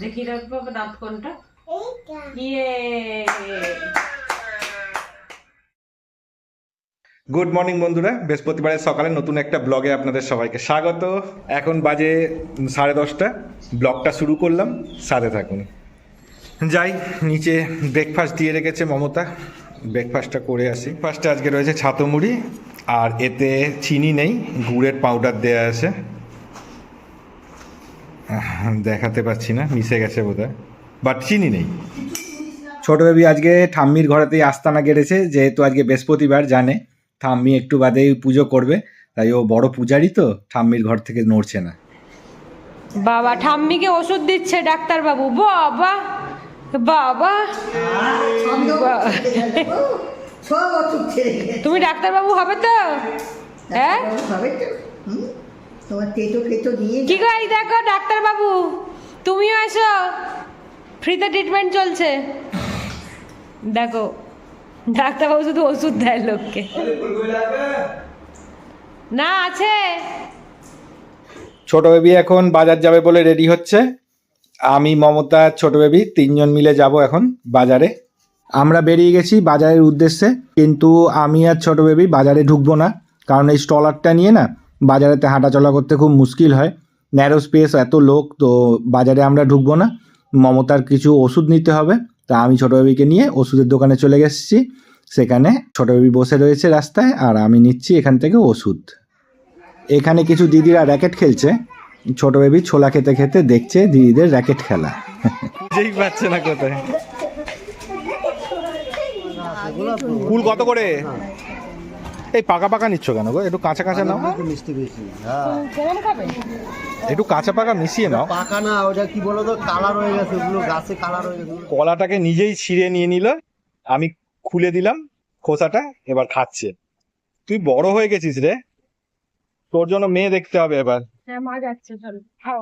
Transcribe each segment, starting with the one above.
দেখি রাখব দাঁত কোনটা? ইয়ে। গুড মর্নিং বন্ধুরা। বৃহস্পতিবারের সকালে নতুন একটা ব্লগে আপনাদের সবাইকে স্বাগত। এখন বাজে সাড়ে দশটা। ব্লগটা শুরু করলাম। সাথে থাকুন। যাই নিচে ব্রেকফাস্ট দিয়ে রেখেছে মমতা। ব্রেকফাস্টটা করে আসি। ফার্স্টে আজকে রয়েছে ছাতো মুড়ি। আর এতে চিনি নেই। গুড়ের পাউডার দেওয়া আছে। দেখাতে পাচ্ছি না মিশে গেছে বোধহয়। বাট চিনি নেই। ছোট বেবি আজকে ঠাম্মির ঘরেতেই আস্তানা গেড়েছে যেহেতু আজকে বৃহস্পতিবার জানে। ঠাম্মি একটু বাদেই পুজো করবে তাই ও বড় পূজারি তো ঠাম্মির ঘর থেকে নড়ছে না। বাবা ঠাম্মিকে ওষুধ দিচ্ছে ডাক্তার বাবু বাবা। বাবা তুমি ডাক্তার বাবু হবে তো? হ্যাঁ? তোমার তেতো ফেতো দিয়ে কি গো এই দেখো ডাক্তার বাবু তুমিও এসো। ফ্রিতে ট্রিটমেন্ট চলছে। দেখো ডাক্তার বাবু শুধু ওষুধ দেয় লোককে। না আছে। ছোট বেবি এখন বাজার যাবে বলে রেডি হচ্ছে। আমি মমতা ছোট বেবি তিনজন মিলে যাব এখন বাজারে। আমরা বেরিয়ে গেছি বাজারের উদ্দেশ্যে কিন্তু আমি আর ছোট বেবি বাজারে ঢুকবো না কারণ এই স্টলারটা নিয়ে না বাজারেতে হাঁটাচলা করতে খুব মুশকিল হয়। ন্যারো স্পেস এত লোক তো বাজারে আমরা ঢুকবো না। মমতার কিছু ওষুধ নিতে হবে তা আমি ছোট বেবিকে নিয়ে ওষুধের দোকানে চলে গেছি। সেখানে ছোট বেবি বসে রয়েছে রাস্তায় আর আমি নিচ্ছি এখান থেকে ওষুধ। এখানে কিছু দিদিরা র্যাকেট খেলছে। ছোট বেবি ছোলা খেতে খেতে দেখছে দিদিদের র্যাকেট খেলা। বুঝেই পাচ্ছে না কোথায়। কুল কত করে? এই পাকা পাকা নিচ্ছ কেন গো? একটু কাঁচা কাঁচা নাও। মিষ্টি বেশি হ্যাঁ। একটু কাঁচা পাকা মিশিয়ে নাও। পাকা না ওটা কি বলো তো কালার হয়ে গেছে ওগুলো গাছে কালার হয়ে গেছে। কলাটাকে নিজেই ছিঁড়ে নিয়ে নিল। আমি খুলে দিলাম খোসাটা এবার খাচ্ছে। তুই বড় হয়ে গেছিস রে। তোর জন্য মেয়ে দেখতে হবে এবার। হ্যাঁ মা যাচ্ছে চলো খাও।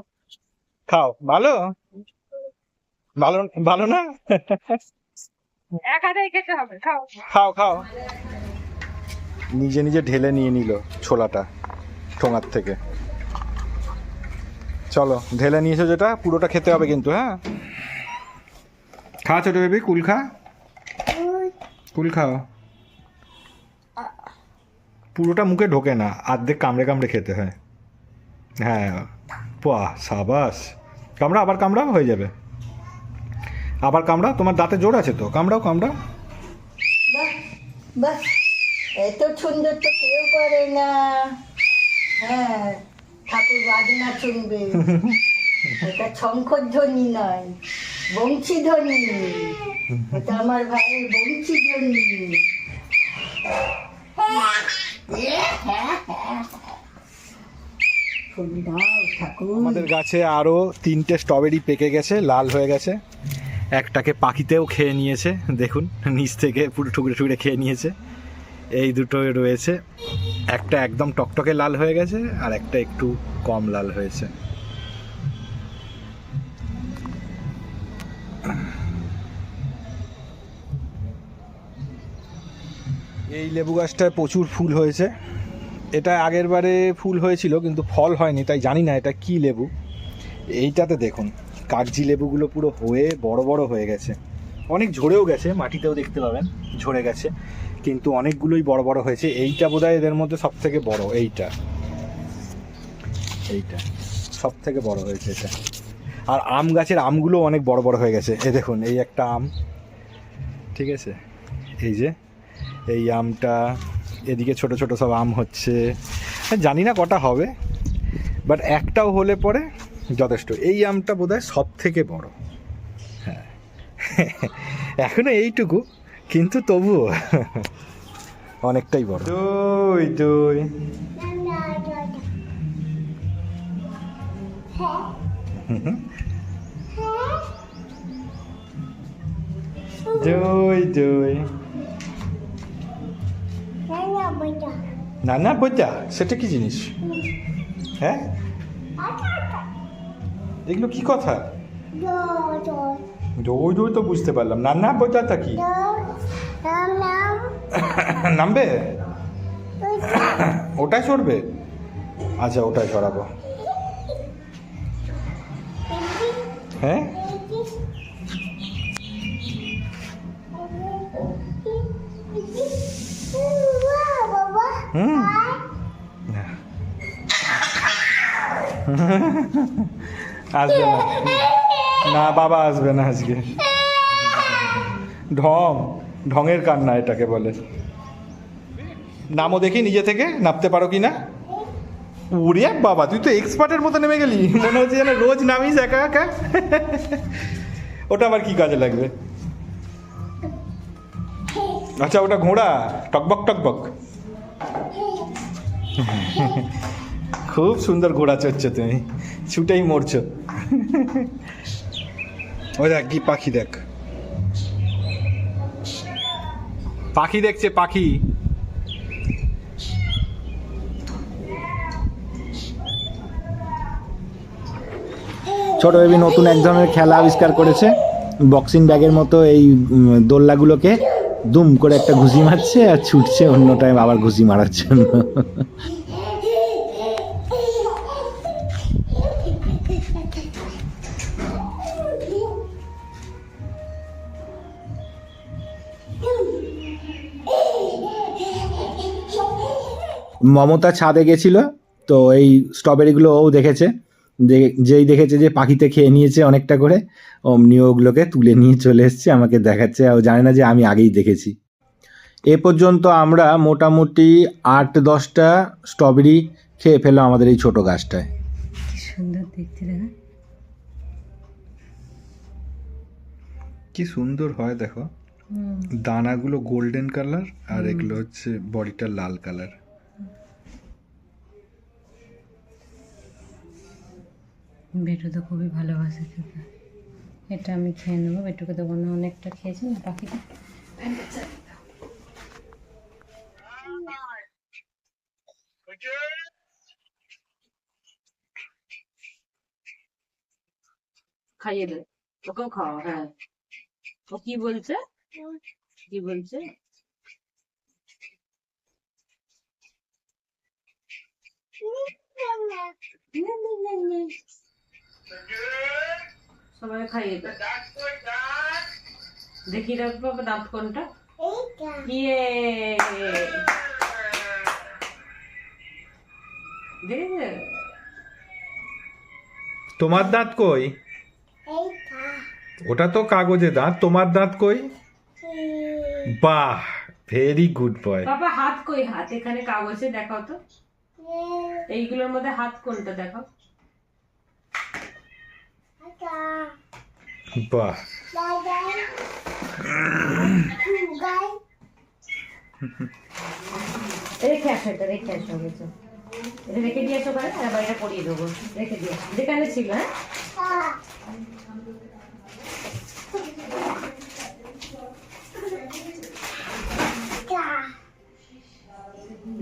খাও। ভালো? ভালো ভালো না? এক খেতে হবে খাও। খাও খাও। নিজে নিজে ঢেলে নিয়ে নিল ছোলাটা ঠোঙার থেকে। চলো, ঢেলে নিয়েছো যেটা, পুরোটা খেতে হবে কিন্তু হ্যাঁ? খা ছোট বেবি, কুল খা। কুল খাও। পুরোটা মুখে ঢোকে না, আর্ধেক কামড়ে কামড়ে খেতে হয়। হ্যাঁ বাহ, সাবাস। কামড়া আবার কামড়াও, হয়ে যাবে। আবার কামড়া তোমার দাঁতে জোর আছে তো, কামড়াও কামড়াও। বাহ বাহ। এত সুন্দর তো কেউ পারে না। হ্যাঁ ঠাকুর বাজনা শুনবে। এটা শঙ্কর ধ্বনি নয় বংশী ধ্বনি এটা আমার ভাইয়ের বংশী ধ্বনি আমাদের গাছে আরও তিনটে স্ট্রবেরি পেকে গেছে, লাল হয়ে গেছে। একটাকে পাখিতেও খেয়ে নিয়েছে, দেখুন, নিচ থেকে পুরো টুকরে টুকরে খেয়ে নিয়েছে। এই দুটো রয়েছে। একটা একদম টকটকে লাল হয়ে গেছে, আর একটা একটু কম লাল হয়েছে। এই লেবু গাছটায় প্রচুর ফুল হয়েছে। এটা আগের বারে ফুল হয়েছিল, কিন্তু ফল হয়নি, তাই জানি না এটা কি লেবু। এইটাতে দেখুন, কাগজি লেবুগুলো পুরো হয়ে বড় বড় হয়ে গেছে। অনেক ঝরেও গেছে, মাটিতেও দেখতে পাবেন, ঝরে গেছে। কিন্তু অনেকগুলোই বড় বড় হয়েছে। এইটা বোধহয় এদের মধ্যে সব থেকে বড়, এইটা। এইটা। সব থেকে বড় হয়েছে এটা। আর আম গাছের আমগুলো অনেক বড় বড় হয়ে গেছে। এই দেখুন, এই একটা আম। ঠিক আছে? এই যে, এই আমটা, এদিকে ছোট ছোট সব আম হচ্ছে। জানি না কটা হবে, বাট একটাও হলে পরে যথেষ্ট। এই আমটা বোধহয় সব থেকে বড়। হ্যাঁ। এখনও এইটুকু। কিন্তু তবুও। অনেকটাই বড়। দই দই। দই দই। নানা বোঝা সেটা কি জিনিস? হ্যাঁ? এগুলো কি কথা? দই দই। তো বুঝতে পারলাম। নানা বোঝাটা কি? নামবে? ওটাই চড়বে আচ্ছা ওটাই চড়াবো হ্যাঁ? হুম? আসবে না। না বাবা আসবে না আজকে। ঢম। ঢঙের কান্না এটাকে বলে। নামও দেখি নিজে থেকে, নামতে পারো কি না উড়ে বাবা, তুই তো এক্সপার্টের মতো নেমে গেলি। মনে হচ্ছে যেন রোজ নামিস একা একা। ওটা আবার কি কাজে লাগবে? আচ্ছা ওটা ঘোড়া। টকবক টকবক। খুব সুন্দর ঘোড়া চড়ছো তুমি। ছুটেই মরছো। ওই দেখ, কি পাখি দেখ। পাখি দেখছে, পাখি। ছোট বেবি নতুন এক ধরনের খেলা আবিষ্কার করেছে। বক্সিং ব্যাগের মতো এই দোল্লাগুলোকে দুম করে একটা ঘুষি মারছে আর ছুটছে অন্য টাইম আবার ঘুষি মারার জন্য। মমতা ছাদে গেছিল তো এই স্ট্রবেরিগুলো ও দেখেছে যে- যেই দেখেছে যে পাখিতে খেয়ে নিয়েছে অনেকটা করে অমনি ওগুলোকে তুলে নিয়ে চলে এসছে আমাকে দেখাচ্ছে আর ও জানে না যে আমি আগেই দেখেছি। এ পর্যন্ত আমরা মোটামুটি আট দশটা স্ট্রবেরি খেয়ে ফেলো আমাদের এই ছোট গাছটায়। কি সুন্দর দেখতে দেখা কি সুন্দর হয় দেখো। দানাগুলো গোল্ডেন কালার আর এগুলো হচ্ছে বডিটা লাল কালার বেটু তো খুবই ভালোবাসে খেতে এটা আমি খেয়ে নেব, বেটুকে দেবো না, অনেকটা খেয়েছি না পাখিটা খাইয়ে দে, ওকেও খাওয়া হ্যাঁ। ও কি বলছে? কি বলছে? সবাই খাইয়ে দেখি রাখব দাঁত কোনটা? ইয়ে। তোমার দাঁত কই? ওটা তো কাগজে দাঁত তোমার দাঁত কই? বাহ ভেরি গুড বয় বাবা হাত কই হাত? এখানে কাগজে দেখাও তো। এইগুলোর মধ্যে হাত কোনটা দেখাও? বাহ। রেখে আসো এটা, রেখে আসো হয়েছে এটা রেখে দিয়ে আসো ওখানে আর বাড়িটা পরিয়ে দেবো। রেখে দিয়ে যেখানে ছিল হ্যাঁ?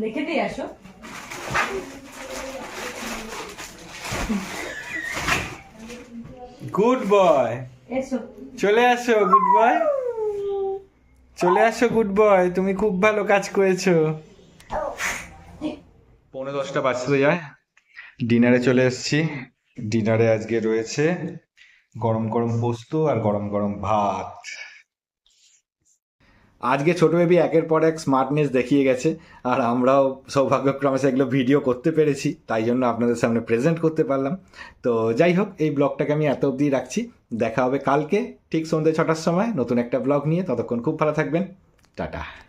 রেখে দিয়ে আসো। গুড বয় চলে আসো গুড বয় চলে আসো গুড বয় তুমি খুব ভালো কাজ করেছ। পৌনে দশটা বাজতে যায়। ডিনারে চলে এসেছি। ডিনারে আজকে রয়েছে গরম গরম পোস্ত আর গরম গরম ভাত। আজকে ছোট বেবি একের পর এক স্মার্টনেস দেখিয়ে গেছে, আর আমরাও সৌভাগ্যক্রমে সেগুলো ভিডিও করতে পেরেছি, তাই জন্য আপনাদের সামনে প্রেজেন্ট করতে পারলাম। তো যাই হোক, এই ব্লগটাকে আমি এত অবধি রাখছি। দেখা হবে কালকে, ঠিক সন্ধ্যে ছটার সময়, নতুন একটা ব্লগ নিয়ে। ততক্ষণ খুব ভালো থাকবেন। টাটা।